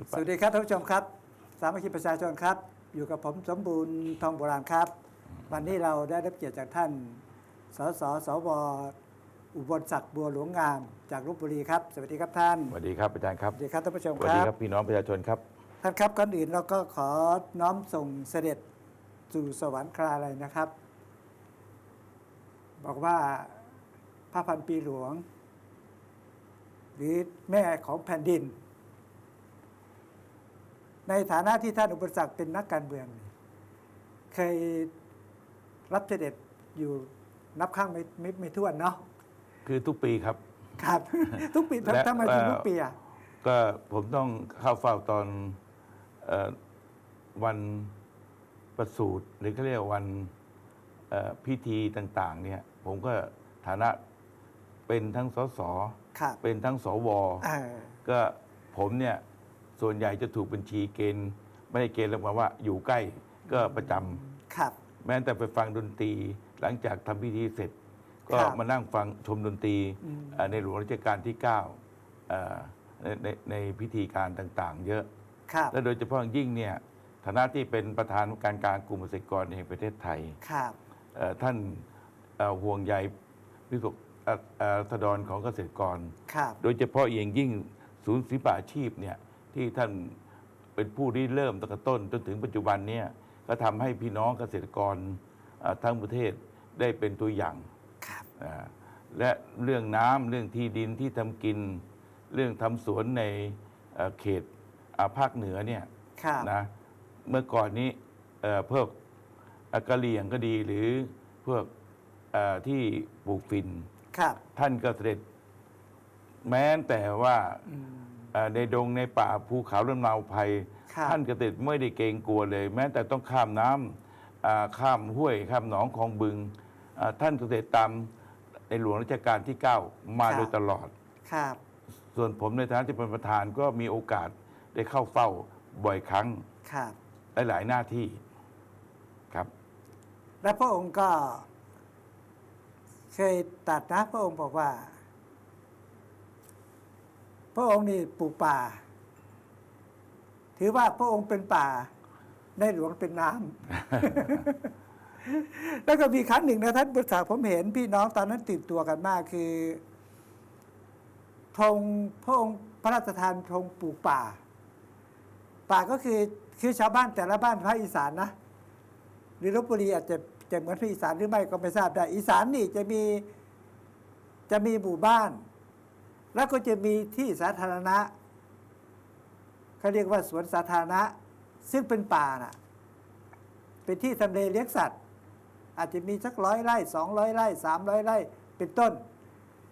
หรือเปสล่าวัสดีครับท่านผู้ชมครับ สามัคคีประชาชนครับ อยู่กับผมสมบูรณ์ทองโบราณครับ วันนี้เราได้รับเกียรติจากท่าน สสสวอุบลศักดิ์บัวหลวงงามจากลบบุรีครับ สวัสดีครับท่าน สวัสดีครับอาจารย์ครับสวัสดีครับท่านผู้ชมสวัสคดีรับ ครับพี่น้องประชาชนครับ ท่านครับก่อนอื่นเราก็ขอน้อมส่งเสด็จสู่สวรรคราเลยนะครับ บอกว่าพระพันปีหลวง หรือแม่ของแผ่นดิน ในฐานะที่ท่านอุปศักดิ์เป็นนักการเมืองนี่เคยรับเสด็จอยู่นับข้างไม่ไม่ไม่ถ้วนเนาะคือทุกปีครับ ครับ ทุกปีและทำไมถึงเอ่อทุกปีอะก็ผมต้องเข้าเฝ้าตอนเออวันประสูติหรือเขาเรียกว่าวันเอ่อพิธีต่าง ๆ เนี่ย ผมก็ฐานะเป็นทั้งสสครับเป็นทั้งสวเออก็ผมเนี่ย ส่วนใหญ่จะถูกบัญชีเกณฑ์ไม่ได้เกณฑ์แล้วว่าอยู่ใกล้ก็ประจำครับ แม้แต่ไปฟังดนตรีหลังจากทำพิธีเสร็จ ก็ครับมานั่งฟังชมดนตรีอืมเอ่อในหลวงรัชกาลที่9เอ่อในในในพิธีการต่างๆ เยอะ ครับ และโดยเฉพาะอย่างยิ่งเนี่ยฐานะที่เป็นประธานการการกลุ่มเกษตรกรแห่งประเทศไทย ครับ เอ่อท่านเอ่อห่วงใยวิสุเอ่อเอ่อรัษฎรของเกษตรกร ครับ โดยเฉพาะอย่างยิ่งศูนย์ศิลปาชีพเนี่ย ที่ท่านเป็นผู้ที่เริ่มตั้งแต่ต้น จนถึงปัจจุบันเนี่ยก็ทำให้พี่น้องเกษตรกรเอ่อทั้งประเทศได้เป็นตัวอย่างครับอ่าและเรื่องน้ำเรื่องที่ดินที่ทำกิน เรื่องทำสวนในเอ่อเขตอ่าภาคเหนือเนี่ยครับนะเมื่อก่อนนี้เอ่อพวกอ่ากะเหรี่ยงก็ดีหรือพวกเอ่อที่ปลูกฝิ่นครับท่านก็เสด็จ แม้แต่ว่าอืม เอ่อในดงในป่าภูเขาลำเนาภัยครับท่านก็เสด็จไม่ได้เกรงกลัวเลย แม้แต่ต้องข้ามน้ำอ่าข้ามห้วยข้ามหนองคลองบึงอ่าท่านก็เสด็จตามในหลวงรัชกาลที่ 9 มาโดยตลอด ครับส่วนผมในฐานะที่เป็นประธานก็มีโอกาสได้เข้าเฝ้าบ่อยครั้งครับ หลายๆหน้าที่ครับ และพระองค์ก็ เคยตรัดนะพระองค์บอกว่า พระองค์นี่ปลูกป่า ถือว่าพระองค์เป็นป่า ในหลวงเป็นน้ำ แล้วก็มีครั้งหนึ่งนะท่านบุตรผมเห็นพี่น้องตอนนั้นตื่นตัวกันมากคือธงพระองค์พระราชทานธงปลูกป่า ป่าก็คือคือชาวบ้านแต่ละบ้านภาคอีสานนะหรือลบบุรีอาจจะจะเหมือนภาคอีสานหรือไม่ก็ไม่ทราบได้อีสานนี่จะมีจะมีหมู่บ้าน แล้วก็จะมีที่สาธารณะเขาเรียกว่าสวนสาธารณะ ซึ่งเป็นป่าน่ะ เป็นที่ทำเลเลี้ยงสัตว์ อาจจะมีสักร้อยไร่สองร้อยไร่สามร้อยไร่เป็นต้น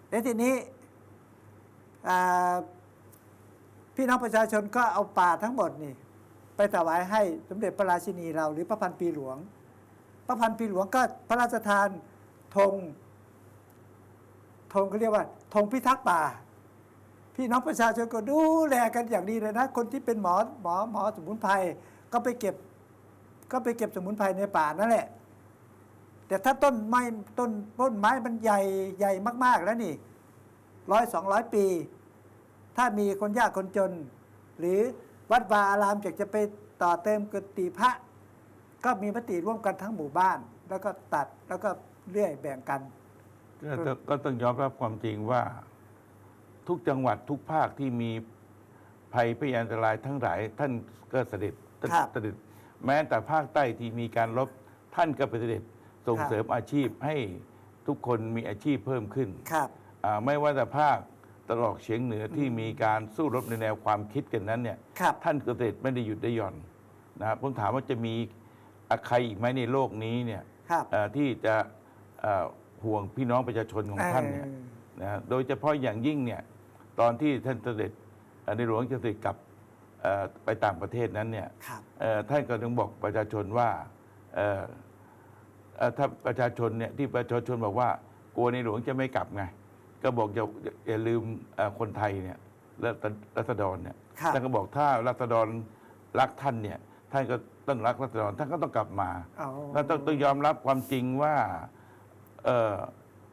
และทีนี้พี่น้องประชาชนก็เอาป่าทั้งหมดนี่ ไปถวายให้สมเด็จพระราชินีเรา หรือพระพันปีหลวง พระพันปีหลวงก็พระราชทานธงธงเขาเรียกว่าธงพิทักษ์ป่า พี่น้องประชาชนก็ดูแลกันอย่างดีเลยนะ คนที่เป็นหมอหมอหมอสมุนไพรก็ไปเก็บ ก็ไปเก็บสมุนไพรในป่านั่นแหละ แต่ถ้าต้นไม้ต้นต้นไม้มันใหญ่ใหญ่มาก ๆ แล้วนี่ร้อยสองร้อยปี ถ้ามีคนยากคนจน หรือวัดวาอารามอยากจะไปต่อเติมกุฏิพระ ก็มีมติร่วมกันทั้งหมู่บ้าน แล้วก็ตัดแล้วก็เลื่อยแบ่งกัน ก็ต้องก็ต้องยอมรับความจริงว่า ทุกจังหวัดทุกภาคที่มีภัยพยานอันตรายทั้งหลาย ท่านก็เสด็จครับ เสด็จ แม้แต่ภาคใต้ที่มีการรบท่านก็ไปเสด็จส่งครับเสริมอาชีพให้ทุกคนมีอาชีพเพิ่มขึ้น ครับ อ่าไม่ว่าแต่ภาคตะวันออกเฉียงเหนือที่มีการสู้รบในแนวความคิดกันนั้นเนี่ยครับ ท่านเกษตรไม่ได้หยุดได้หย่อนนะครับผมถามว่าจะมีอะใครอีกไหมในโลกนี้เนี่ยครับเอ่อที่จะเอ่อห่วงพี่น้องประชาชนของท่านเนี่ยเออนะฮะโดยเฉพาะอย่างยิ่งเนี่ย ตอนที่ท่านเสด็จเอ่อในหลวงจะเสด็จกลับเอ่อไปต่างประเทศนั้นเนี่ยครับเอ่อท่านก็ต้องบอกประชาชนว่าเอ่อเอ่อถ้าประชาชนเนี่ยที่ประชาชนบอกว่ากลัวในหลวงจะไม่กลับไงก็บอกอย่าอย่าลืมเอ่อคนไทยเนี่ยและรัษฎรเนี่ยครับท่านก็บอกถ้ารัษฎรรักท่านเนี่ยท่านก็ต้องรักรัษฎรท่านก็ต้องกลับมาเอาแล้วต้องต้องยอมรับความจริงว่าเออ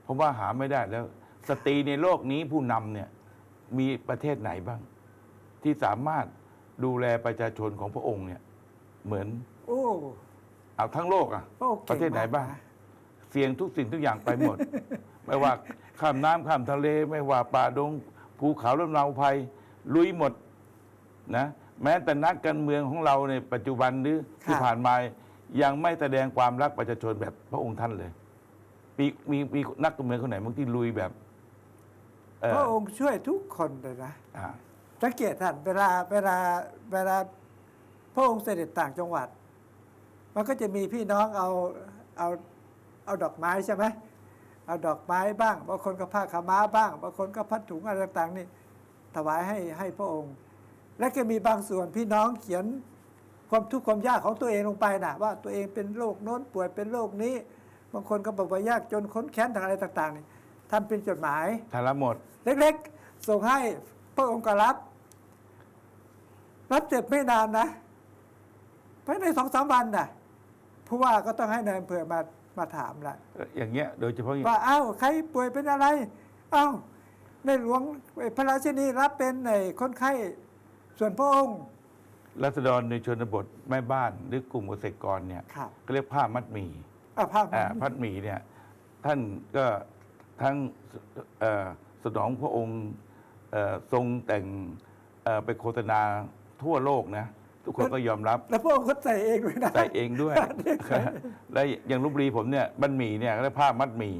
ผมว่าหาไม่ได้แล้ว สตรีในโลกนี้ผู้นำเนี่ย มีประเทศไหนบ้าง ที่สามารถดูแลประชาชนของพระองค์เนี่ย เหมือน โอ้ เอาทั้งโลกอะพระองค์ปเก่ระเทศไหนบ้างมกะเสี่ยงทุกสิ่งทุกอย่างไปหมด ไม่ว่าข้ามน้ำข้ามทะเลไม่ว่าป่าดงภูเขาลำเนาภัย ลุยหมดนะ แม้แต่นักการเมืองของเราในปัจจุบันหรือที่ผ่านมายังไม่แสดงความรักประชาชนแบบพระองค์ท่านเลย มีมีมีนักการเมืองคนไหนบางที่ลุยแบบเอ่อ พระองค์ช่วยทุกคนเลยนะอ่าสังเกตท่านเวลาเวลาเวลาพระองค์เสด็จต่างจังหวัด มันก็จะมีพี่น้องเอาเอาเอาดอกไม้ใช่ไหมเอาดอกไม้บ้างบางคนก็ผ้าขาวม้าบ้างบางคนก็พัดถุงอะไรต่างๆนี่ถวายให้ให้พระองค์ และก็มีบางส่วนพี่น้องเขียนความทุกข์ความยากของตัวเองลงไปนะว่าตัวเองเป็นโรคโน้นป่วยเป็นโรคนี้ บางคนก็บอกว่ายากจนค้นแค้นทางอะไรต่าง ๆ นี่ ทำเป็นจดหมาย ทาระหมด เล็กๆ ส่งให้พระองค์ก็รับ รับเสร็จไม่นานนะภายในสองสามวันน่ะผู้ว่าก็ต้องให้นายอำเภอมามาถามละอย่างเงี้ยโดยเฉพาะอย่างว่าอ้าวใครป่วยเป็นอะไรอ้าวในหลวงพระราชินีรับเป็นไอ้คนไข้ส่วนพระองค์รัษฎรในชนบทแม่บ้านหรือกลุ่มเกษตรกรเนี่ยครับก็เรียกผ้ามัดหมี่อะภาพอ่าพัดหมี่เนี่ย ท่านก็ ทั้งเอ่อสนองพระองค์เอ่อทรงแต่งเอ่อไปโฆษณาทั่วโลกนะ ทุกคนก็ยอมรับแล้วพระองค์ก็ใส่เองด้วยนะใส่เองด้วยและอย่างลุบรีผมเนี่ยบันหมี่เนี่ยก็เรียกผ้ามัดหมี่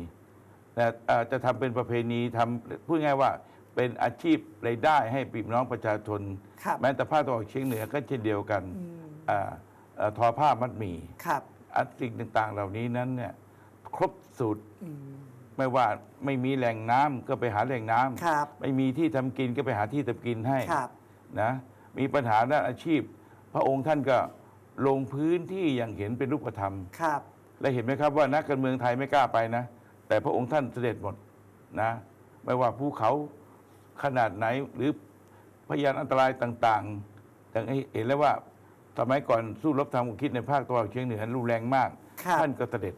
นะเอ่อจะทำเป็นประเพณีทำพูดง่ายว่าเป็นอาชีพรายได้ให้พี่น้องประชาชนครับแม้แต่ภาคตะวันออกเฉียงเหนือก็เช่นเดียวกันอืมอ่าเอ่อทอผ้ามัดหมี่ครับอันสิ่งต่างๆเหล่านี้นั้นเนี่ยครบสูตรอืม ไม่ว่าไม่มีแหล่งน้ำก็ไปหาแหล่งน้ำครับ ไม่มีที่ทำกินก็ไปหาที่ทำกินให้ครับ นะมีปัญหาด้านอาชีพ พระองค์ท่านก็ลงพื้นที่อย่างเห็นเป็นรูปธรรม ครับ และเห็นไหมครับว่านักการเมืองไทยไม่กล้าไปนะ แต่พระองค์ท่านเสด็จหมดนะไม่ว่าภูเขาขนาดไหนหรือพยานอันตรายต่างๆอย่างให้เห็นแล้วว่าสมัยก่อนสู้รบทางความคิดในภาคตะวันออกเฉียงเหนือรุนแรงมาก ครับ ท่านก็เสด็จ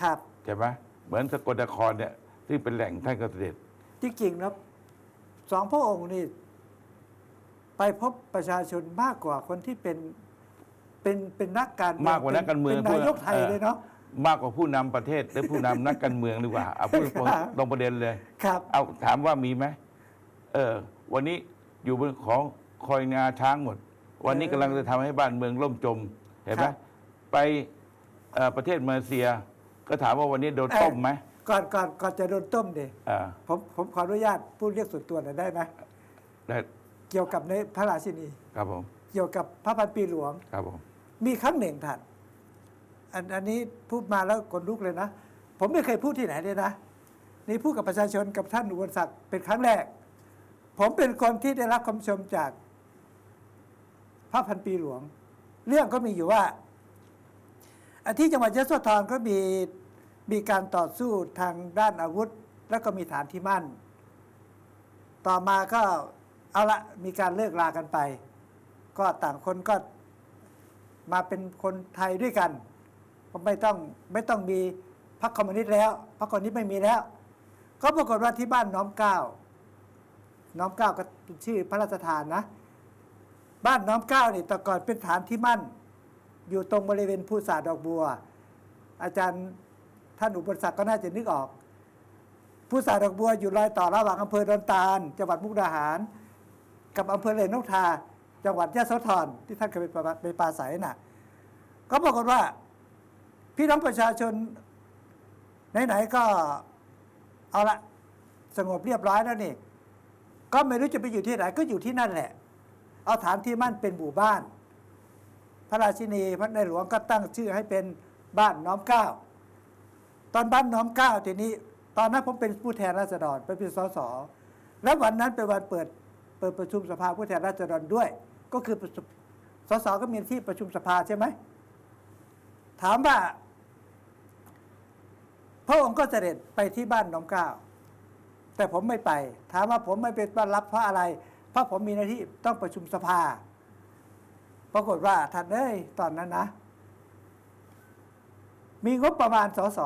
ครับ ใช่ไหม เหมือนสกลนครเนี่ยซึ่งเป็นแหล่งท่านก็เสด็จจริงๆนะสองพระองค์นี่ไปพบประชาชนมากกว่าคนที่เป็นเป็นเป็นนักการเมืองมากกว่านักการเมืองเป็นนายกไทยเออเลยเนาะมากกว่าผู้นำประเทศหรือผู้นำนักการเมืองดีกว่าเอาพูดตรงครับตรงประเด็นเลยครับ เอาถามว่ามีไหมเออ วันนี้อยู่บนของคอยงาช้างหมด วันนี้กำลังจะทำให้บ้านเมืองล่มจม เห็นไหมครับไปเอ่อประเทศมาเลเซีย ก็ถามว่าวันนี้โดนต้มไหมก่อนก่อนก่อนจะโดนต้มเดอ่าผมผมขออนุญาตพูดเรียกส่วนตัวหน่อยได้ไหมได้เกี่ยวกับในพระราชินี ครับผม เกี่ยวกับพระพันปีหลวง ครับผม มีครั้งหนึ่งท่านอันอันนี้พูดมาแล้วขนลุกเลยนะ ผมไม่เคยพูดที่ไหนเลยนะ นี่พูดกับประชาชนกับท่านอุบลศักดิ์เป็นครั้งแรก ผมเป็นคนที่ได้รับคำชมจากพระพันปีหลวง เรื่องก็มีอยู่ว่าอัน ที่จังหวัดยะโสธรก็มีมีการต่อสู้ทางด้านอาวุธ แล้วก็มีฐานที่มั่น ต่อมาก็เอาละมีการเลิกลากันไป ก็ต่างคนก็มาเป็นคนไทยด้วยกันก็ไม่ต้องไม่ต้องมีพรรคคอมมิวนิสต์แล้วพรรคคอมมิวนิสต์ไม่มีแล้ว ก็ปรากฏว่าที่บ้านน้อมเกล้าน้อมเกล้าก็เป็นชื่อพระราชทานนะ บ้านน้อมเกล้านี่แต่ก่อนเป็นฐานที่มั่น อยู่ตรงบริเวณภูสาดอกบัว อาจารย์ท่านอุปสรรคก็น่าจะนึกออกภูสาดอกบัวอยู่รอยต่อระหว่างอำเภอดอนตาล จังหวัดมุกดาหาร กับอำเภอเลนนกทา จังหวัดยะโสธรที่ท่านเคยไปปไปปาศัยน่ะ ก็ปรากฏว่า พี่น้องประชาชนไหนๆก็เอาละสงบเรียบร้อยแล้วนี่ ก็ไม่รู้จะไปอยู่ที่ไหนก็อยู่ที่นั่นแหละ เอาฐานที่มั่นเป็นหมู่บ้าน ระราชินีพระในหลวงก็ตั้งชื่อให้เป็นบ้านน้อมเกล้า ตอนบ้านน้อมเกล้าทีนี้ ตอนนั้นผมเป็นผู้แทนราษฎรไปเป็นสสและวันนั้นเป็นวันเปิดเปิดประชุมสภาผู้แทนราษฎรด้วย ก็คือสสก็มีที่ประชุมสภาใช่ไหมถามว่า พระองค์ก็เสด็จไปที่บ้านน้อมเกล้า แต่ผมไม่ไป ถามว่าผมไม่เป็นต้อนรับเพราะอะไร เพราะผมมีหน้าที่ต้องประชุมสภา ปรากฏว่าท่านเอ้ยตอนนั้นนะ มีงบประมาณสส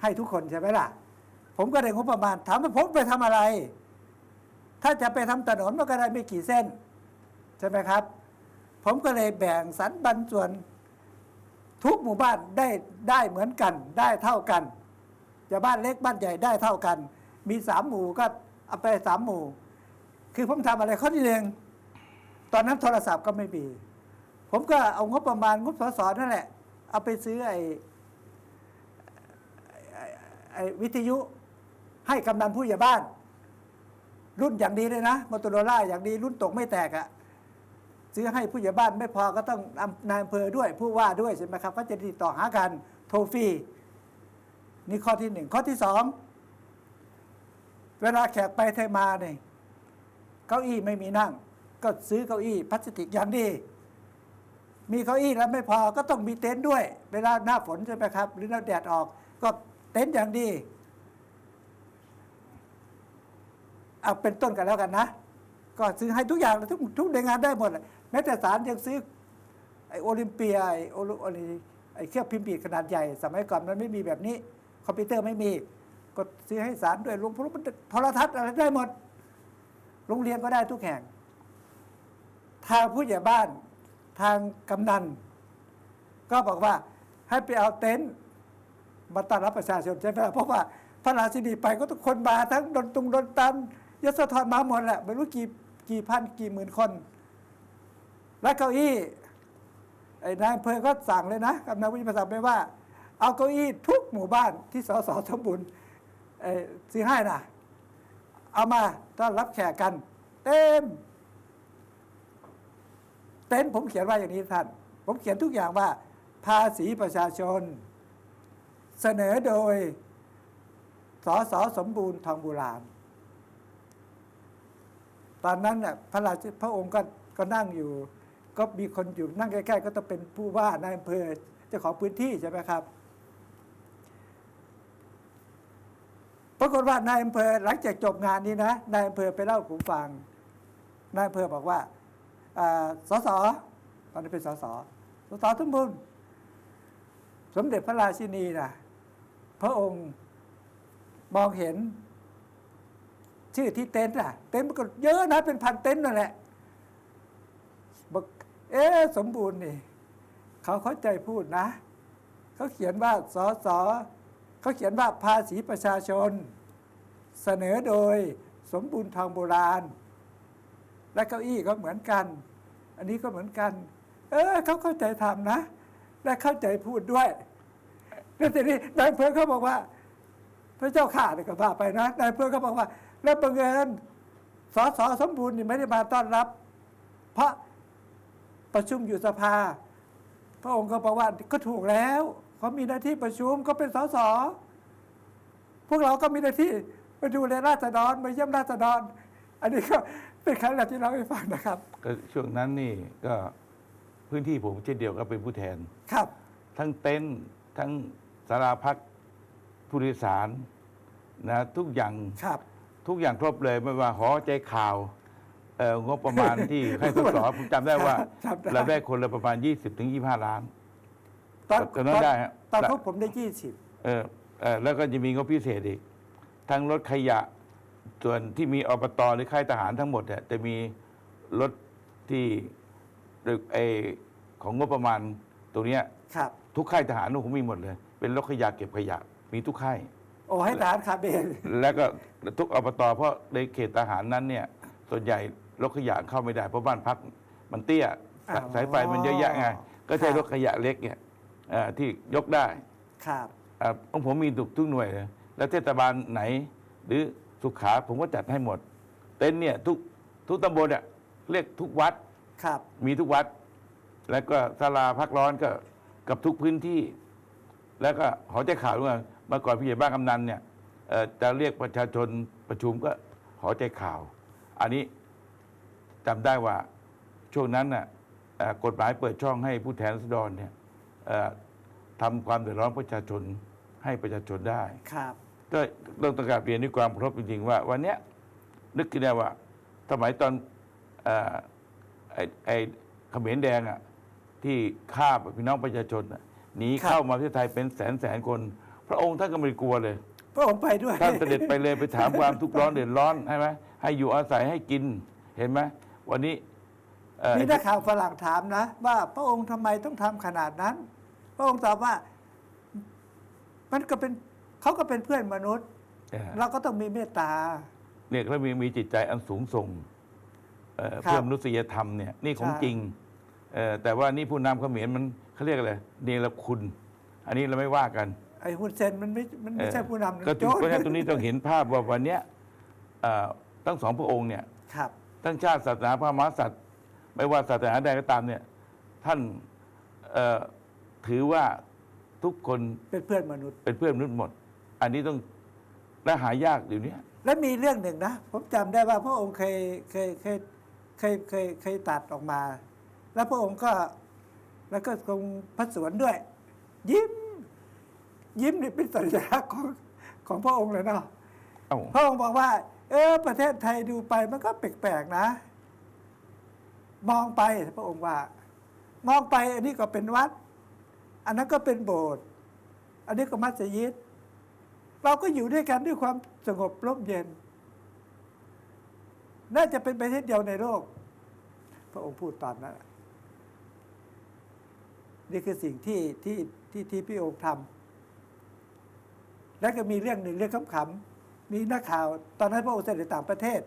ให้ทุกคนใช่ไหมล่ะ ผมก็ได้งบประมาณถามว่าผมไปทำอะไร ถ้าจะไปทำถนนมันก็ได้ไม่กี่เส้น ใช่ไหมครับ ผมก็เลยแบ่งสรรปันส่วนทุกหมู่บ้านได้ได้เหมือนกัน ได้เท่ากันจะบ้านเล็กบ้านใหญ่ได้เท่ากัน มีสามหมู่ก็เอาไปสามหมู่ คือผมทำอะไรข้อที่หนึ่ง ตอนนั้นโทรศัพท์ก็ไม่มี ผมก็เอางบประมาณงบสสนั่นแหละ เอาไปซื้อไอ้ไอ้วิทยุให้กำนันผู้ใหญ่บ้าน รุ่นอย่างดีเลยนะมอเตอร์โรล่าอย่างดีรุ่นตกไม่แตกอะซื้อให้ผู้ใหญ่บ้านไม่พอก็ต้องอำนายอำเภอด้วยผู้ว่าด้วยใช่ไหมครับ ก็จะติดต่อหากันโทรฟรีนี่ข้อที่หนึ่งข้อที่สองเวลาแขกไปไทยมาเนี่ยเก้าอี้ไม่มีนั่ง ก็ซื้อเก้าอี้พลาสติกอย่างดี มีเก้าอี้แล้วไม่พอก็ต้องมีเต็นท์ด้วย เวลาหน้าฝนใช่ไหมครับ หรือหน้าแดดออก ก็เต็นท์อย่างดีเอาเป็นต้นกันแล้วกันนะ ก็ซื้อให้ทุกอย่างทุกทุกในงานได้หมดแม้แต่สารยังซื้อไอโอลิมเปียไอโอลิไอเครื่องพิมพ์บีดขนาดใหญ่ สมัยก่อนมันไม่มีแบบนี้ คอมพิวเตอร์ไม่มี ก็ซื้อให้สารด้วยลงโทรทัศน์อะไรได้หมด โรงเรียนก็ได้ทุกแห่ง ทางผู้ใหญ่บ้าน ทางกำนัน ก็บอกว่าให้ไปเอาเต็นท์มาต้อนรับประชาชนใช่ไหมเพราะว่าพระราชินีไปก็ทุกคนมาทั้งดนตุงดนตันยศธรมาหมดแหละไม่รู้กี่กี่พันกี่หมื่นคน และเก้าอี้ไอ้นายเภอก็สั่งเลยนะกำนันวิทยาศักดิ์ไปว่า เอาเก้าอี้ทุกหมู่บ้านที่สสสมบูรณ์เอ่อซื้อให้นะเอามาต้อนรับแขกกัน เต็ม เต็นผมเขียนว่าอย่างนี้ท่าน ผมเขียนทุกอย่างว่าภาษีประชาชน เสนอโดยสสสมบูรณ์ทองโบูราณตอนนั้นน่ะพระราชพระองค์ก็ก็นั่งอยู่ ก็มีคนอยู่นั่งใกล้ๆก็ต้องเป็นผู้ว่านายอำเภอเจ้าของพื้นที่ใช่ไหมครับปรากฏว่านายอำเภอหลังจากจบงานนี้นะนายอำเภอไปเล่าผมฟังนายอำเภอบอกว่า สสตอนนี้เป็นสสสสสมบูรณ์สมเด็จพระราชินีนะพระองค์มองเห็น ชื่อที่เต็นท์น่ะ เต็นท์มันก็เยอะนะเป็นพันเต็นท์นั่นแหละบอกเอ๊สมบูรณ์นี่ เขาเข้าใจพูดนะ เขาเขียนว่าสสเขาเขียนว่าภาษีประชาชน เสนอโดยสมบูรณ์ทองโบราณ และเก้าอี้ก็เหมือนกัน อันนี้ก็เหมือนกัน เออเขาเข้าใจทำนะ และเข้าใจพูดด้วยแล้วทีนี้นายอำเภอเขาบอกว่า พระเจ้าข่าเนี่ยก็ว่าไปนะนายอำเภอเขาบอกว่า แล้วบังเอิญสสสมบูรณ์นี่ไม่ได้มาต้อนรับ เพราะประชุมอยู่สภา พระองค์ก็บอกว่าก็ถูกแล้วเขามีหน้าที่ประชุมก็เป็นสสพวกเราก็มีหน้าที่ไปดูแลราษฎรมาเยี่ยมราษฎร อันนี้ก็ เป็นครั้งแรกที่เราให้ฟังนะครับก็ช่วงนั้นนี่ก็พื้นที่ผมเช่นเดียวก็เป็นผู้แทน ครับ ทั้งเต็นท์ทั้งสาราพักผู้โดยสารนะทุกอย่างครับทุกอย่างครบเลยไม่ว่าหอใจข่าวเอ่องบประมาณที่ ให้สสผมจำได้ว่าครับได้ เราได้คนละประมาณ 20ถึง25 ล้านตอนตอนนั้นได้ฮะ ตอนพวกผมได้ยี่สิบ เออเออแล้วก็จะมีงบพิเศษอีกทั้งรถขยะ ส่วนที่มีอบตหรือค่ายทหารทั้งหมดเนี่ยจะมีรถที่หรือไอของงบประมาณตรงเนี้ยครับ ทุกค่ายทหารผมมีหมดเลย เป็นรถขยะเก็บขยะ มีทุกค่าย โอ้ให้ทหารขับเองแล้วก็ทุกอบตเพราะในเขตทหารนั้นเนี่ย ส่วนใหญ่รถขยะเข้าไม่ได้เพราะบ้านพักมันเตี้ยสสายไฟมันเยอะแยะไง ก็ใช้รถขยะเล็กเนี่ยเอ่อที่ยกได้ ครับอ่าของผมมีทุกทุกหน่วยเลยแล้วเทศบาลไหนหรือ สุขาผมก็จัดให้หมด เต็นท์เนี่ยทุกทุกตำบลอะเรียกทุกวัดครับ มีทุกวัด แล้วก็ศาลาพักร้อนก็กับทุกพื้นที่ แล้วก็หอใจข่าวด้วยเมื่อก่อนพี่ใหญ่บ้านกำนันเนี่ยเอ่อจะเรียกประชาชนประชุมก็หอใจข่าว อันนี้จำได้ว่าช่วงนั้นน่ะเอ่อกฎหมายเปิดช่องให้ผู้แทนราษฎรเนี่ยเอ่อทำความเดือดร้อนประชาชนให้ประชาชนได้ ครับ ก็ต้องต้องกราบเรียนด้วยความเคารพจริงๆว่า วันเนี้ยนึกขึ้นได้ว่าสมัยตอนเอ่อไอ้ไอ้เขมรแดงอะที่ฆ่าพี่น้องประชาชนน่ะหนีครับเข้ามาประเทศไทยเป็นแสนแสนคน พระองค์ท่านก็ไม่ได้กลัวเลย พระองค์ไปด้วย ท่านเสด็จไปเลยไปถามความทุกข์ร้อนเดือดร้อนใช่ไหมให้อยู่อาศัยให้กินเห็นไหมวันนี้เอ่อมีนักข่าวฝรั่งถามนะ ว่าพระองค์ทำไมต้องทำขนาดนั้น พระองค์ตอบว่า มันก็เป็น เขาก็เป็นเพื่อนมนุษย์เอ่อเราก็ต้องมีเมตตา เนี่ยแล้วมีมีจิตใจอันสูงส่งเอ่อครับเพื่อมนุษยธรรมเนี่ยนี่ของใช่จริงเอ่อแต่ว่านี่ผู้นำเขมรมันเขาเรียกอะไรเนรคุณ อันนี้เราไม่ว่ากันไอ้ฮุนเซนมันไม่มันไม่ใช่ผู้นำนะก็ถึงโจรเพราะฉะนั้นตรงนี้ต้องเห็นภาพว่าวันเนี้ยเอ่อทั้งสองพระองค์เนี่ยครับทั้งชาติศาสนาพระมหากษัตริย์ ไม่ว่าศาสนาใดก็ตามเนี่ยท่านเอ่อถือว่าทุกคนเป็นเพื่อนมนุษย์เป็นเพื่อนมนุษย์หมด อันนี้ต้องและหายากอยู่เนี้ยและมีเรื่องหนึ่งนะ ผมจำได้ว่าพระองค์เคยเคยเคยเคยเคยเคยตัดออกมา แล้วพระองค์ก็แล้วก็ทรงพระสวนด้วย ยิ้ม ยิ้มนี่เป็นสัญลักษณ์ของของพระองค์เลยเนาะเอ้าพระองค์บอกว่า เออ ประเทศไทยดูไปมันก็แปลกๆนะ มองไปพระองค์ว่า มองไปอันนี้ก็เป็นวัด อันนั้นก็เป็นโบสถ์อันนี้ก็มัสยิด เราก็อยู่ด้วยกันด้วยความสงบร่มเย็น น่าจะเป็นประเทศเดียวในโลก พระองค์พูดตอนนั้นนี่คือสิ่งที่ที่ที่ที่พี่องค์ทำแล้วก็มีเรื่องหนึ่งเรื่องขำๆมีนักข่าว ตอนนั้นพระองค์เสด็จต่างประเทศ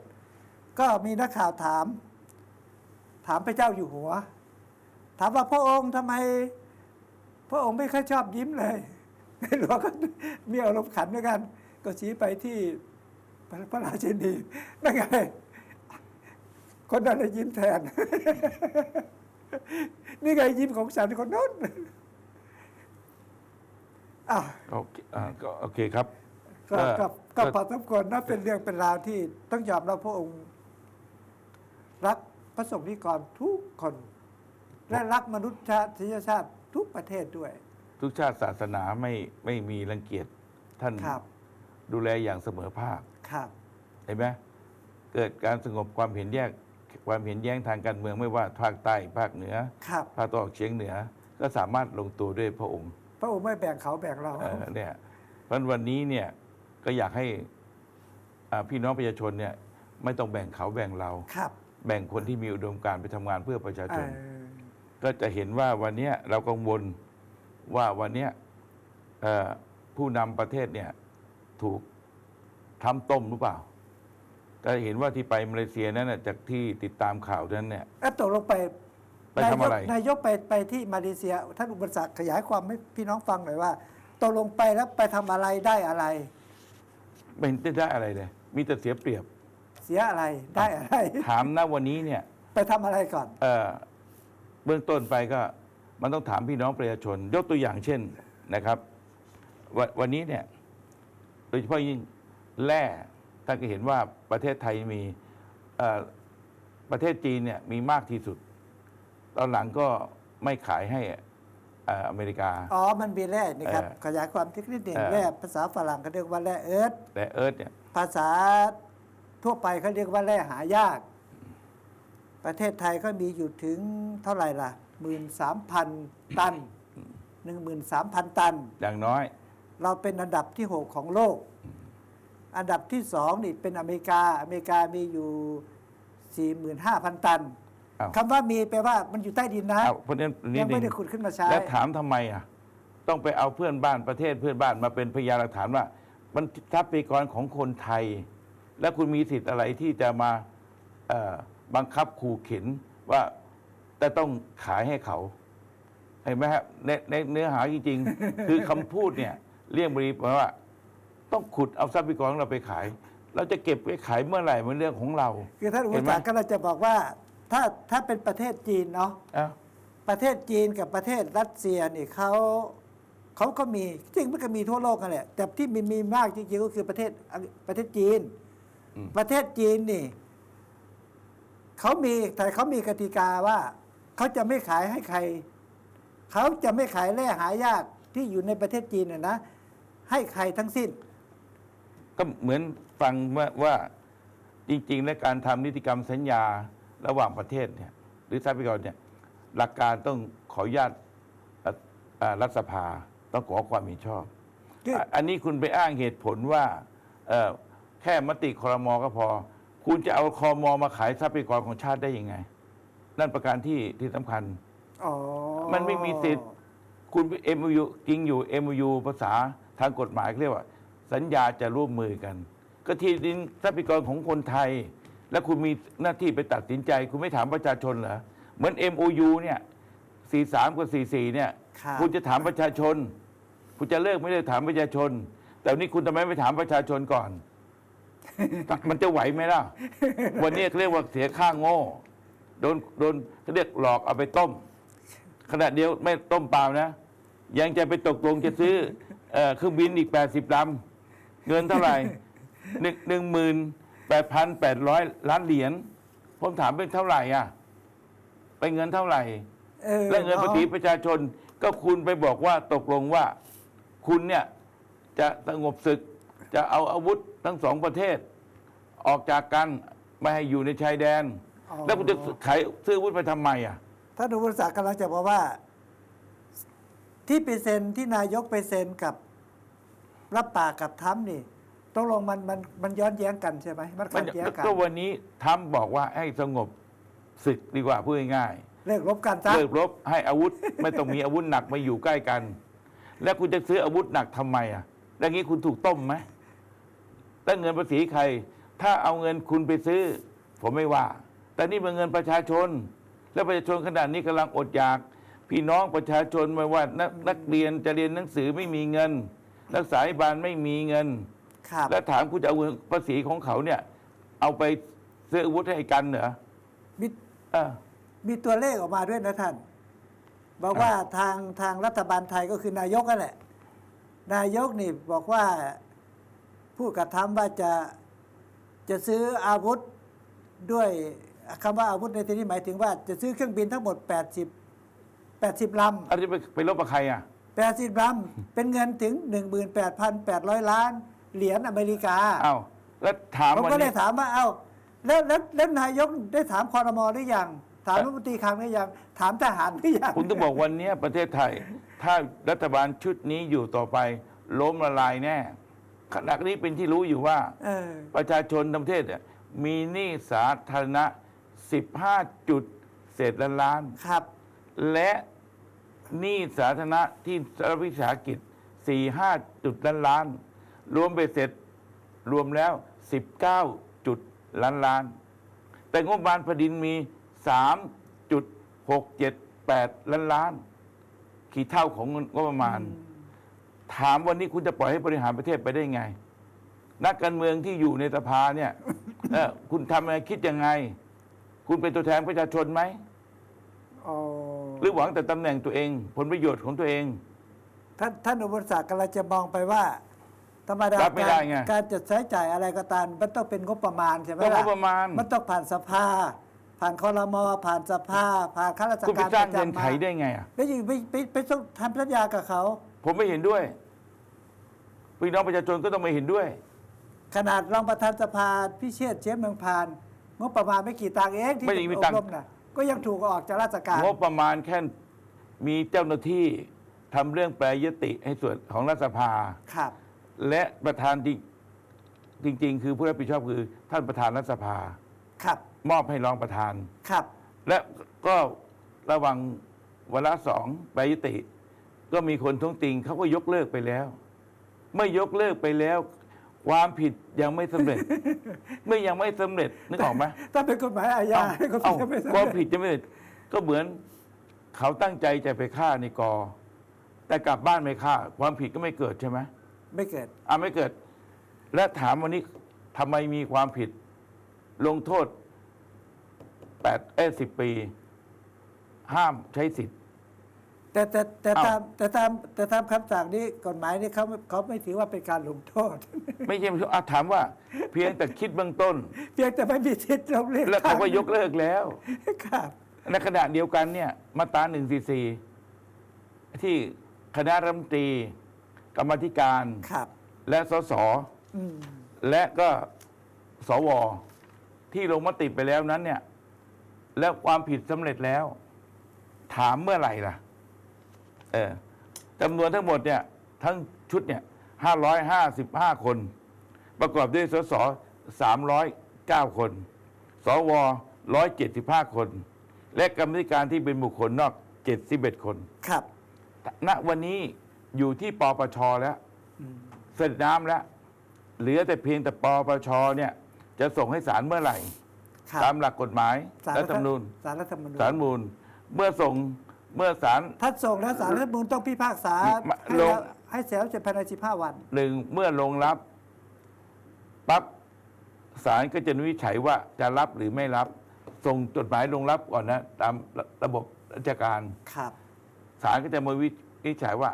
ก็มีนักข่าวถาม ถามพระเจ้าอยู่หัว ถามว่าพระองค์ทำไม พระองค์ไม่ค่อยชอบยิ้มเลย ในหลวงก็มีอารมณ์ขันด้วยกัน ก็ชี้ไปที่พระพระราชินีนั่นไงคนนั้นน่ะยิ้มแทน นี่ไงยิ้มของฉันคนนู้นอะโอเคอ่าก็โอเคครับก็ก็ก็ก็ก็พอสมควรนะเป็นเรื่องเป็นราวที่ต้องยอมรับพระองค์ รักพระสงฆ์นิกรทุกคน และรักมนุษยชาติทุกประเทศด้วย ทุกชาติศาสนาไม่ไม่มีรังเกียจท่านครับ ดูแลอย่างเสมอภาคครับ เห็นไหมเกิดการสงบความเห็นแยกความเห็นแย้งทางการเมืองไม่ว่าภาคใต้ภาคเหนือครับ ภาคตะวันออกเฉียงเหนือ ก็สามารถลงตัวด้วยพระองค์พระองค์ไม่แบ่งเขาแบ่งเราเอ่อเนี่ยเพราะฉะนั้นวันนี้เนี่ยก็อยากให้อ่าพี่น้องประชาชนเนี่ยไม่ต้องแบ่งเขาแบ่งเรา ครับแบ่งคนที่มีอุดมการณ์ไปทำงานเพื่อประชาเอชนอก็จะเห็นว่าวันเนี้ยเรากังวล ว่าวันเนี้ยเอ่อผู้นำประเทศเนี่ยถูกทำต้มหรือเปล่าแต่เห็นว่าที่ไปมาเลเซียนั้นน่ะจากที่ติดตามข่าวนั้นเนี่ยแล้วตกลงไปไปทำอะไรนายกนายกไปไปที่มาเลเซีย ท่านอุปสรรคขยายความให้พี่น้องฟังหน่อยว่าตกลงไปแล้วไปทำอะไรได้อะไร ไม่เห็นจะได้อะไรเลย มีแต่เสียเปรียบ เสียอะไรได้อะไร ถามนะวันนี้เนี่ย ไปทำอะไรก่อน เอ่อเบื้องต้นไปก็ มันต้องถามพี่น้องประชาชน ยกตัวอย่างเช่นนะครับวนวันนี้เนี่ยโดยเฉพาะยิ่งแร่ท่านก็เห็นว่าประเทศไทยมีเอ่อประเทศจีนเนี่ยมีมากที่สุด ตอนหลังก็ไม่ขายให้เอ่ออเมริกา อ๋อ มันมีแร่นี่ครับเออขยายความที่นิดหนึ่งเออแร่ภาษาฝรั่งเขาเรียกว่าแร่เอิร์ธแต่เอิร์ธเนี่ยภาษาทั่วไปเขาเรียกว่าแร่หายาก ประเทศไทยก็มีอยู่ถึงเท่าไหร่ล่ะ หมื่นสามพันตันหนึ่งหมื่นสามพันตัน อย่างน้อย เราเป็นอันดับที่หกของโลก อันดับที่สองนี่เป็นอเมริกา อเมริกามีอยู่สี่หมื่นห้าพันตันอ้าวคำว่ามีแปลว่ามันอยู่ใต้ดินนะเอาเพราะฉะนั้นนิยัดงนึไม่งได้ขุดขึ้นมาใช้แล้วถามทำไมอะต้องไปเอาเพื่อนบ้านประเทศเพื่อนบ้านมาเป็นพยานหลักฐานว่ามันทรัพยากรของคนไทย และคุณมีสิทธิ์อะไรที่จะมาเอ่อบังคับขู่เข็นว่า แต่ต้องขายให้เขา เห็นไหมครับในในเนื้อหาจริงๆ คือคำพูดเนี่ยเลี่ยงบรีแปลว่า ต้องขุดเอาทรัพยากรของเราไปขาย เราจะเก็บไว้ขายเมื่อไหร่มันเรื่องของเรา คือท่านอุเห็ปนไหมสรรคก็เราจะบอกว่า ถ้าถ้าเป็นประเทศจีนเนาะเอ้าประเทศจีนกับประเทศรัสเซียนี่เขาเขาก็มีจริงมันก็มีทั่วโลกกันแหละแต่ที่มีมีมากจริงๆก็คือประเทศประเทศจีน อืม ประเทศจีนนี่เขามีแต่เขามีกติกาว่า เขาจะไม่ขายให้ใคร เขาจะไม่ขายแร่หายากที่อยู่ในประเทศจีนน่ะนะ ให้ใครทั้งสิ้น ก็เหมือนฟังว่าว่าจริง ๆ และการทำนิติกรรมสัญญาระหว่างประเทศเนี่ยหรือทรัพยากรเนี่ยหลักการต้องขออนุญาตเอ่อเอ่อรัฐสภาต้องขอความเห็นชอบคืออะอันนี้คุณไปอ้างเหตุผลว่าเอ่อแค่มติคอรมอก็พอ คุณจะเอาคอรมอมาขายทรัพยากรของชาติได้ยังไงในนั่นประการที่ที่สำคัญ อ๋อมันไม่มีสิทธิ์ คุณ MOU จริงอยู่ MOU ภาษาทางกฎหมายเรียกว่า สัญญาจะร่วมมือกัน ก็ที่ดินทรัพยากรของคนไทย แล้วคุณมีหน้าที่ไปตัดสินใจ คุณไม่ถามประชาชนเหรอเหมือน MOU เนี่ย 43 กับ 44 เนี่ยครับคุณจะถามประชาชน คุณจะเลิกไม่ได้ถามประชาชน แต่วันนี้คุณทำไมไม่ถามประชาชนก่อน มันจะไหวไหมล่ะ วันนี้เขาเรียกว่าเสียค่าโง่ โดนโดนเขาเรียกหลอกเอาไปต้ม ขณะเดียวไม่ต้มเปล่านะ ยังจะไปตกลงจะซื้อเอ่อเครื่องบินอีก 80ลำเงินเท่าไหร่หนึ่งหนึ่งหมื่นแปดพันแปดร้อยล้านเหรียญผมถามเป็นเท่าไหร่อะ ไปเงินเท่าไหร่ เออและเงินภาษีประชาชน ก็คุณไปบอกว่าตกลงว่า คุณเนี่ย จะสงบศึก จะเอาอาวุธทั้งสองประเทศ ออกจากกันไม่ให้อยู่ในชายแดนอ๋อ แล้วคุณจะขายซื้ออาวุธไปทำไมอะท่านอุปสรรคกำลังจะบอกว่า ที่ไปเซ็นที่นายกไปเซ็นกับรับปากกับทั้มนี่ต้องลงมันมันมันย้อนแย้งกันใช่ไหมมันมัขันดแย้งกันก็วันนี้ทรัมป์บอกว่าให้สงบศึกดีกว่าพูดง่ายเลิกรบกันๆซะเลิกรบให้อาวุธ ไม่ต้องมีอาวุธหนักมาอยู่ใกล้กัน แล้วคุณจะซื้ออาวุธหนักทำไมอะแล้วงี้คุณถูกต้มไหมถ้าเงินภาษีใคร ถ้าเอาเงินคุณไปซื้อ ผมไม่ว่า แต่นี่เป็นเงินประชาชน แล้วประชาชนขนาดนี้กำลังอดอยาก พี่น้องประชาชนไม่ว่านักนักเรียนจะเรียนหนังสือไม่มีเงิน รักษาพยาบาลไม่มีเงินครับแล้วถามคุณจะเอาเงินภาษีของเขาเนี่ย เอาไปซื้ออาวุธให้กันเหรอมีเออมีตัวเลขออกมาด้วยนะท่าน บอกว่าทางทางรัฐบาลไทยก็คือนายกนั่นแหละ นายกนี่บอกว่าผู้กระทำว่าจะจะซื้ออาวุธด้วย คำว่าอาวุธในที่นี้หมายถึงว่าจะซื้อเครื่องบินทั้งหมด 80 80ลำเอาจะไปไปลบกับใครอะ80ลำเป็นเงินถึง 18,800 ล้าน เหรียญอเมริกาเอ้าแล้วถามผมวันก็เลนี้ยถามว่าเอ้าแล้วแล้วแล้วนายกได้ถามคอรมอหรือยังถามรัฐมนตรีคลังหรือยังถามทหารหรือยังคุณต้องบอกวันนี้ประเทศไทย ถ้ารัฐบาลชุดนี้อยู่ต่อไป ล้มละลายแน่ขณะนี้เป็นที่รู้อยู่ว่าเออประชาชนทั้งประเทศเนี่ยมีหนี้สาธารณะ 15 จุดเศษล้านล้าน ครับ และหนี้สาธารณะที่รัฐวิสาหกิจ 4-5 จุดล้านล้าน รวมไปเสร็จรวมแล้ว 19 จุดล้านล้าน แต่งบประมาณแผ่นดินมี 3.678 ล้านล้าน ขีดเท่าของงบประมาณ ถามวันนี้คุณจะปล่อยให้บริหารประเทศไปได้ไง นักการเมืองที่อยู่ในสภาเนี่ยเออคุณทำอะไรคิดยังไง คุณเป็นตัวแทนประชาชนไหมอ๋อหรือหวังแต่ตำแหน่งตัวเอง ผลประโยชน์ของตัวเอง ท่านท่านอุปสรรคกำลังจะมองไปว่าธรรมดารับไม่ได้การไง การจะใช้จ่ายอะไรก็ตามมันต้องเป็นงบประมาณใช่ไหมต้องงล่ะบประมาณ มันต้องผ่านสภา ผ่านคอรมอผ่านสภา ผ่านข้าราชคุณไปการสร้างประเงินจำไขมาได้ไงอะ แล้วยังไปไปไปต้องทำสัญญากับเขา ผมไม่เห็นด้วยพี่น้องประชาชนก็ต้องไม่เห็นด้วย ขนาดรองประธานสภาพิเชษฐ์เชื้อเมืองพาน งบประมาณไม่กี่ตังค์เองที่ไม่ได้จะมีอบตังค์รมนะก็ยังถูกเอาออกจากราชการงบประมาณแค่มีเจ้าหน้าที่ทำเรื่องแปรยติให้ส่วนของรัฐสภา ครับ และประธานจริงจริง ๆ คือผู้รับผิดชอบคือท่านประธานรัฐสภา ครับมอบให้รองประธาน ครับ และก็ระหวังวาระสองแปรยติ ก็มีคนท้วงติงเขาก็ยกเลิกไปแล้ว เมื่อยกเลิกไปแล้ว ความผิดยังไม่สำเร็จเมื่อยังไม่สำเร็จนึกออกไหมถ้าเป็นกฎหมายอาญาเอ้าก็เอ้าจะไม่สำความเร็จผิดจะไม่สำเร็จก็เหมือนเขาตั้งใจจะไปฆ่าในกอ แต่กลับบ้านไม่ฆ่า ความผิดก็ไม่เกิดใช่ไหมไม่เกิดอ่าไม่เกิด และถามวันนี้ทำไมมีความผิด ลงโทษแปดเอ้สิบปี ห้ามใช้สิทธิ์ แต่แต่แต่เอ้าตามแต่ตามแต่ตามคำสั่งนี้กฎหมายนี้เขาเขาไม่ถือว่าเป็นการลงโทษ ไม่ใช่ไม่ใช่อะถามว่า เพียงแต่คิดเบื้องต้น เพียงแต่ไม่มีสิทธิ์ลงเรียกแล้วเขาก็ยกเลิกแล้วครับในขณะเดียวกันเนี่ยมาตราหนึ่งสี่สี่ที่คณะรัฐมนตรี กรรมาธิการครับ และสสอืมและก็สวที่ลงมติไปแล้วนั้นเนี่ย แล้วความผิดสำเร็จแล้ว ถามเมื่อไหร่ล่ะ เออจำนวนทั้งหมดเนี่ยทั้งชุดเนี่ยห้าร้อยห้าสิบห้าคน ประกอบด้วยสสสามร้อยเก้าคน สวร้อยเจ็ดสิบห้าคน และกรรมธิการที่เป็นบุคคลนอก71คน ครับ ณวันนี้อยู่ที่ปปชแล้วอืมเสร็จน้ำแล้ว เหลือแต่เพียงแต่ปปชเนี่ย จะส่งให้ศาลเมื่อไหร่ ครับตามหลักกฎหมายศาลรัฐธรรมนูญศาลรัฐธรรมนูญศาลมูล เมื่อส่ง เมื่อศาลถ้าส่งแล้วศาลรัฐธรรมนูญต้องพิพากษามาให้ลง แล้วให้เสร็จแล้วเสร็จภายใน15 วัน หนึ่งเมื่อลงรับปั๊บศาลก็จะวินิจฉัยว่าจะรับหรือไม่รับ ส่งจดหมายลงรับก่อนนะ ตามระบบราชการครับ ศาลก็จะมาวินิจฉัยว่า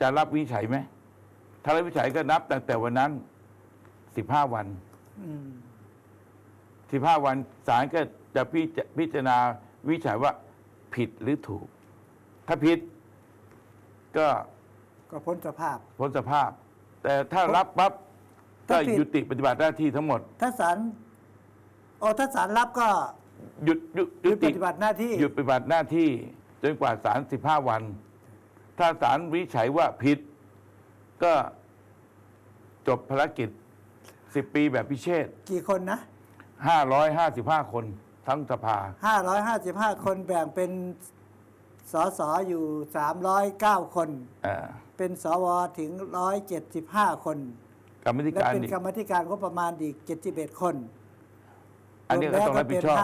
จะรับวินิจฉัยไหมถ้ารับวินิจฉัยก็นับตั้งแต่วันนั้นสิบห้าวันอืมสิบห้าวันศาลก็จะพิจพิจารณาวินิจฉัยว่า ผิดหรือถูก ถ้าผิดก็ก็พ้นสภาพ พ้นสภาพ แต่ถ้ารับปั๊บก็ถ้าผิด ยุติปฏิบัติหน้าที่ทั้งหมด ถ้าศาลโอ้ถ้าศาลรับก็หยุดหยุดหยุดปฏิบัติหน้าที่หยุดปฏิบัติหน้าที่จนกว่าศาลสิบห้าวัน ถ้าศาลวินิจฉัยว่าผิด ก็จบภารกิจสิบปีแบบพิเชษกี่คนนะห้าร้อยห้าสิบห้าคน ทั้งสภา 555 คนแบ่งเป็นสสอยู่ 309 คน เอ่อเป็นสวถึง 175 คน กรรมธิและการเป็นอีกกรรมธิการก็ประมาณอีก 71 คนอันนี้ก็รวมต้องแล้วรับผิเป็ดนชอบ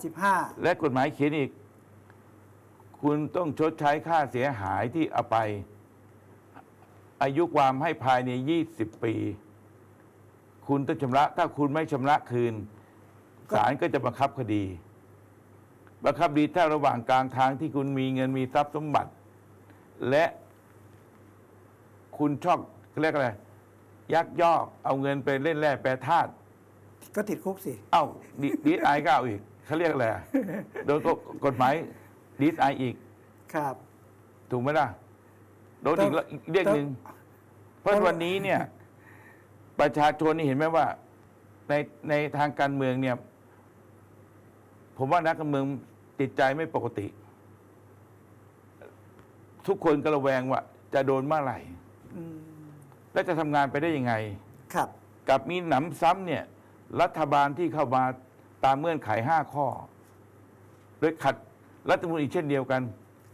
555 และกฎหมายเขียนอีก คุณต้องชดใช้ค่าเสียหายที่เอาไป อายุความให้ภายใน 20 ปี คุณต้องชำระ ถ้าคุณไม่ชำระคืนก็ ศาลก็จะบังคับคดีบังคับคดีถ้าระหว่างกลางทางที่คุณมีเงินมีทรัพย์สมบัติ และคุณชอบเรียกอะไรยักยอกเอาเงินไปเล่นแร่แปรธาตุก็ติดคุกสิ เอ้าดีไอก็เอาอีกเขาเรียกอะไรอะโดนกฎหมายดีไออีก ครับ ถูกไหมล่ะโดนอีกแต่อีกเรื่องหนึ่งเพราะแต่วันนี้เนี่ย ประชาชนนี่เห็นไหมว่า ในในทางการเมืองเนี่ย ผมว่านักการเมืองจิตใจไม่ปกติ ทุกคนก็ระแวงว่า จะโดนเมื่อไหร่อืมและจะทำงานไปได้ยังไง ครับ กับมีหนำซ้ำเนี่ย รัฐบาลที่เข้ามาตามเงื่อนไขห้าข้อ โดยขัดรัฐธรรมนูญอีกเช่นเดียวกัน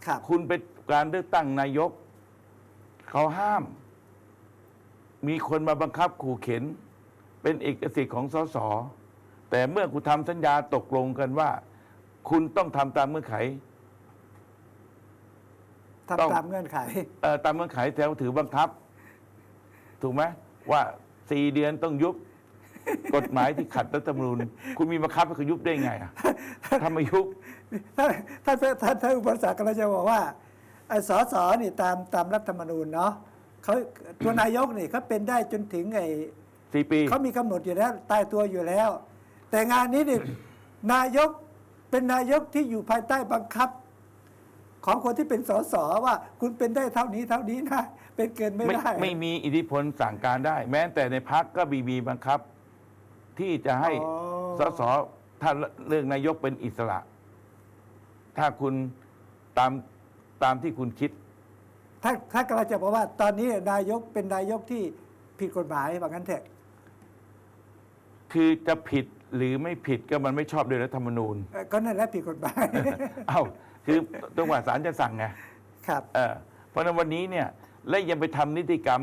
ครับ คุณเป็นการเลือกตั้งนายก เขาห้าม มีคนมาบังคับขู่เข็น เป็นเอกสิทธิ์ของสส แต่เมื่อคุณทำสัญญาตกลงกันว่า คุณต้องทำตามเงื่อนไข ต้อง ทำตามเงื่อนไข เอ่อตามเงื่อนไขแถวถือบังคับ ถูกไหมว่าสี่เดือนต้องยุบ กฎหมายที่ขัดรัฐธรรมนูญคุณมีบังคับให้เขายุบได้ไงอะถ้าไม่ยุบถ้าถ้าถ้าถ้าถ้าอุปสรรคกำลังจะบอกว่าไอ้สสนี่ตามตามรัฐธรรมนูญเนาะเขาตัวนายกนี่เขาเป็นได้จนถึงไอ้สี่ปี เขามีกำหนดอยู่แล้ว ตายตัวอยู่แล้ว แต่งานนี้นี่นายกเป็นนายกที่อยู่ภายใต้บังคับ ของคนที่เป็นสสว่า คุณเป็นได้เท่านี้เท่านี้นะเป็นเกินไม่ไม่ได้ ไม่มีอิทธิพลสั่งการได้ แม้แต่ในพักก็บีบีบังคับ ที่จะให้อ๋อสสถ้าเรื่องนายกเป็นอิสระ ถ้าคุณตามตามที่คุณคิด ถ้าถ้ากำลังจะบอกว่า ตอนนี้นายกเป็นนายกที่ผิดกฎหมายว่างั้นเถอะคือจะผิด หรือไม่ผิดก็มันไม่ชอบด้วยรัฐธรรมนูญ เอ่อก็นั่นแหละผิดกฎหมาย เอ้าคือตรงว่าศาลจะสั่งไงครับ เออเพราะฉะนั้นวันนี้เนี่ยและยังไปทำนิติกรรม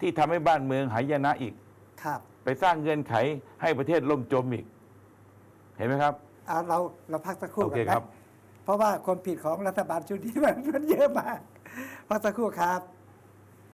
ที่ทำให้บ้านเมืองหายนะอีก ครับไปสร้างเงื่อนไขให้ประเทศล่มจมอีก เห็นไหมครับ เอาเราเราพักสักครู่โอกัเคนครันะบเพราะว่าความผิดของรัฐบาลชุดนี้มันมันเยอะมากพักสักครู่ครับ